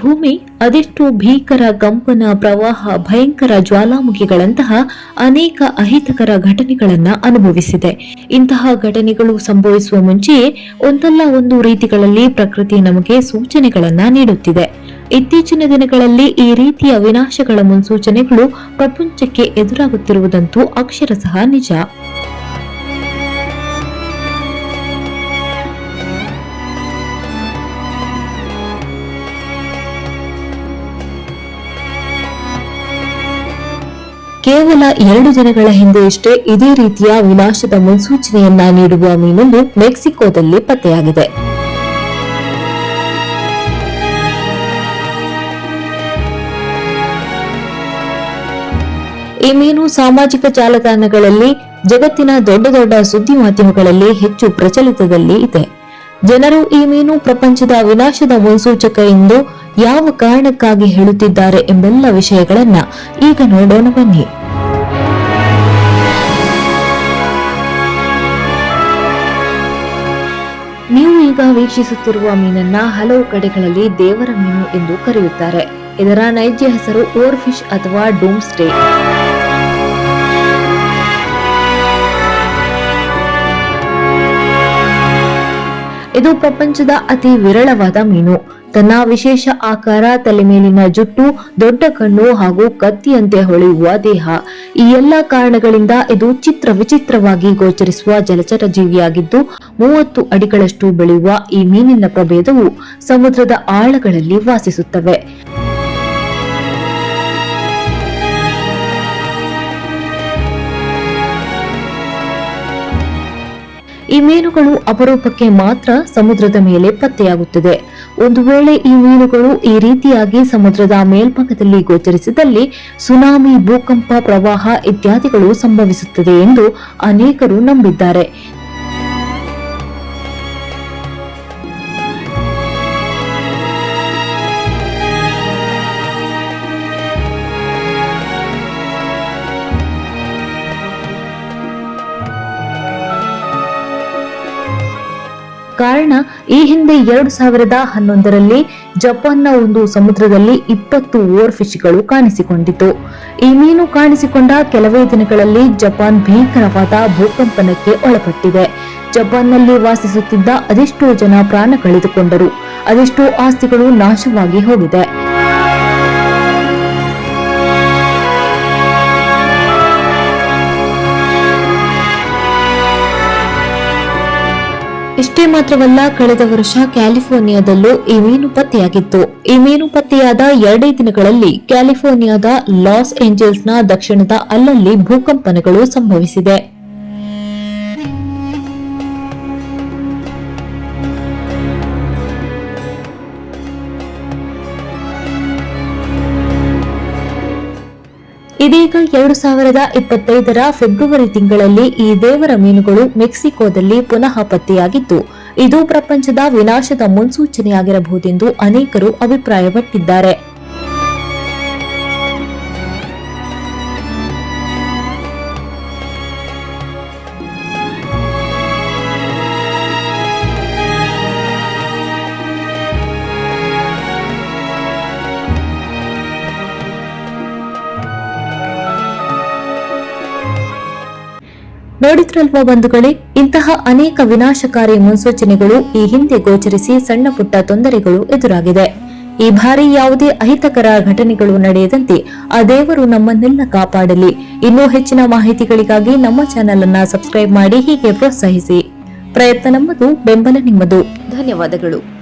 ಭೂಮಿ, ಅದೆಷ್ಟು ಭೀಕರ ಕಂಪನ ಪ್ರವಾಹ, ಭಯಂಕರ ಜ್ವಾಲಾಮುಖಿಗಳಂತಹ ಅನೇಕ ಅಹಿತಕರ ಘಟನೆಗಳನ್ನ ಅನುಭವಿಸಿದೆ. ಇಂತಹ ಘಟನೆಗಳು ಸಂಭವಿಸುವ ಮುಂಚೆಯೇ ಒಂದಲ್ಲ ಒಂದು ರೀತಿಗಳಲ್ಲಿ ಪ್ರಕೃತಿ ನಮಗೆ ಸೂಚನೆಗಳನ್ನ ನೀಡುತ್ತಿದೆ. ಇತ್ತೀಚಿನ ದಿನಗಳಲ್ಲಿ ಈ ರೀತಿಯ ವಿನಾಶಗಳ ಮುನ್ಸೂಚನೆಗಳು ಪ್ರಪಂಚಕ್ಕೆ ಎದುರಾಗುತ್ತಿರುವುದಂತೂ ಅಕ್ಷರಶಃ ನಿಜ. ಕೇವಲ ಎರಡು ದಿನಗಳ ಹಿಂದೆಯಷ್ಟೇ ಇದೇ ರೀತಿಯ ವಿನಾಶದ ಮುನ್ಸೂಚನೆಯನ್ನ ನೀಡುವ ಮೀನೊಂದು ಮೆಕ್ಸಿಕೋದಲ್ಲಿ ಪತ್ತೆಯಾಗಿದೆ. ಈ ಮೀನು ಸಾಮಾಜಿಕ ಜಾಲತಾಣಗಳಲ್ಲಿ ಜಗತ್ತಿನ ದೊಡ್ಡ ದೊಡ್ಡ ಸುದ್ದಿ ಮಾಧ್ಯಮಗಳಲ್ಲಿ ಹೆಚ್ಚು ಪ್ರಚಲಿತದಲ್ಲಿ ಇದೆ. ಜನರು ಈ ಮೀನು ಪ್ರಪಂಚದ ವಿನಾಶದ ಮುನ್ಸೂಚಕ ಎಂದು ಯಾವ ಕಾರಣಕ್ಕಾಗಿ ಹೇಳುತ್ತಿದ್ದಾರೆ ಎಂಬೆಲ್ಲ ವಿಷಯಗಳನ್ನ ಈಗ ನೋಡೋಣ ಬನ್ನಿ. ನೀವು ಈಗ ವೀಕ್ಷಿಸುತ್ತಿರುವ ಮೀನನ್ನ ಹಲವು ಕಡೆಗಳಲ್ಲಿ ದೇವರ ಮೀನು ಎಂದು ಕರೆಯುತ್ತಾರೆ. ಇದರ ನೈಜ ಹೆಸರು ಓರ್ ಫಿಶ್ ಅಥವಾ ಡೂಮ್ ಸ್ಟೇ ಇದು ಪ್ರಪಂಚದ ಅತಿ ವಿರಳವಾದ ಮೀನು. ತನ್ನ ವಿಶೇಷ ಆಕಾರ, ತಲೆ ಮೇಲಿನ ಜುಟ್ಟು, ದೊಡ್ಡ ಕಣ್ಣು ಹಾಗೂ ಕತ್ತಿಯಂತೆ ಹೊಳೆಯುವ ದೇಹ. ಈ ಎಲ್ಲ ಕಾರಣಗಳಿಂದ ಇದು ಚಿತ್ರ ವಿಚಿತ್ರವಾಗಿ ಗೋಚರಿಸುವ ಜಲಚರ ಜೀವಿಯಾಗಿದ್ದು, ಮೂವತ್ತು ಅಡಿಗಳಷ್ಟು ಬೆಳೆಯುವ ಈ ಮೀನಿನ ಪ್ರಭೇದವು ಸಮುದ್ರದ ಆಳಗಳಲ್ಲಿ ವಾಸಿಸುತ್ತವೆ. ಈ ಮೀನುಗಳು ಅಪರೂಪಕ್ಕೆ ಮಾತ್ರ ಸಮುದ್ರದ ಮೇಲೆ ಪತ್ತೆಯಾಗುತ್ತದೆ. ಒಂದು ವೇಳೆ ಈ ಮೀನುಗಳು ಈ ರೀತಿಯಾಗಿ ಸಮುದ್ರದ ಮೇಲ್ಭಾಗದಲ್ಲಿ ಗೋಚರಿಸಿದಲ್ಲಿ ಸುನಾಮಿ, ಭೂಕಂಪ, ಪ್ರವಾಹ ಇತ್ಯಾದಿಗಳು ಸಂಭವಿಸುತ್ತದೆ ಎಂದು ಅನೇಕರು ನಂಬಿದ್ದಾರೆ. ಕಾರಣ ಈ ಹಿಂದೆ ಎರಡು ಸಾವಿರದ ಹನ್ನೊಂದರಲ್ಲಿ ಜಪಾನ್ನ ಒಂದು ಸಮುದ್ರದಲ್ಲಿ ಇಪ್ಪತ್ತು ಓರ್ ಫಿಶ್ಗಳು ಕಾಣಿಸಿಕೊಂಡಿತು ಈ ಮೀನು ಕಾಣಿಸಿಕೊಂಡ ಕೆಲವೇ ದಿನಗಳಲ್ಲಿ ಜಪಾನ್ ಭೀಕರವಾದ ಭೂಕಂಪನಕ್ಕೆ ಒಳಪಟ್ಟಿದೆ. ಜಪಾನ್ನಲ್ಲಿ ವಾಸಿಸುತ್ತಿದ್ದ ಅದೆಷ್ಟೋ ಜನ ಪ್ರಾಣ ಕಳೆದುಕೊಂಡರು. ಅದೆಷ್ಟೋ ಆಸ್ತಿಗಳು ನಾಶವಾಗಿ ಹೋಗಿದೆ. ಇಷ್ಟೇ ಮಾತ್ರವಲ್ಲ, ಕಳೆದ ವರ್ಷ ಕ್ಯಾಲಿಫೋರ್ನಿಯಾದಲ್ಲೂ ಈ ಮೀನು ಪತ್ತೆಯಾಗಿತ್ತು. ಈ ಮೀನು ಪತ್ತೆಯಾದ ಎರಡೇ ದಿನಗಳಲ್ಲಿ ಕ್ಯಾಲಿಫೋರ್ನಿಯಾದ ಲಾಸ್ ಏಂಜಲ್ಸ್ನ ದಕ್ಷಿಣದ ಅಲ್ಲಲ್ಲಿ ಭೂಕಂಪನಗಳು ಸಂಭವಿಸಿದೆ. ಇದೀಗ ಎರಡು ಸಾವಿರದ ಇಪ್ಪತ್ತೈದರ ಫೆಬ್ರವರಿ ತಿಂಗಳಲ್ಲಿ ಈ ದೇವರ ಮೀನುಗಳು ಮೆಕ್ಸಿಕೋದಲ್ಲಿ ಪುನಃ ಪತ್ತೆಯಾಗಿದ್ದು, ಇದು ಪ್ರಪಂಚದ ವಿನಾಶದ ಮುನ್ಸೂಚನೆಯಾಗಿರಬಹುದೆಂದು ಅನೇಕರು ಅಭಿಪ್ರಾಯಪಟ್ಟಿದ್ದಾರೆ. ನೋಡಿದ್ರಲ್ವಾ ಬಂಧುಗಳೇ, ಇಂತಹ ಅನೇಕ ವಿನಾಶಕಾರಿ ಮುನ್ಸೂಚನೆಗಳು ಈ ಹಿಂದೆ ಗೋಚರಿಸಿ ಸಣ್ಣ ಪುಟ್ಟ ತೊಂದರೆಗಳು ಎದುರಾಗಿದೆ. ಈ ಬಾರಿ ಯಾವುದೇ ಅಹಿತಕರ ಘಟನೆಗಳು ನಡೆಯದಂತೆ ಆ ದೇವರು ನಮ್ಮನ್ನೆಲ್ಲ ಕಾಪಾಡಲಿ. ಇನ್ನೂ ಹೆಚ್ಚಿನ ಮಾಹಿತಿಗಳಿಗಾಗಿ ನಮ್ಮ ಚಾನೆಲ್ ಅನ್ನ ಸಬ್ಸ್ಕ್ರೈಬ್ ಮಾಡಿ ಹೀಗೆ ಪ್ರೋತ್ಸಾಹಿಸಿ. ಪ್ರಯತ್ನ ನಮ್ಮದು, ಬೆಂಬಲ ನಿಮ್ಮದು. ಧನ್ಯವಾದಗಳು.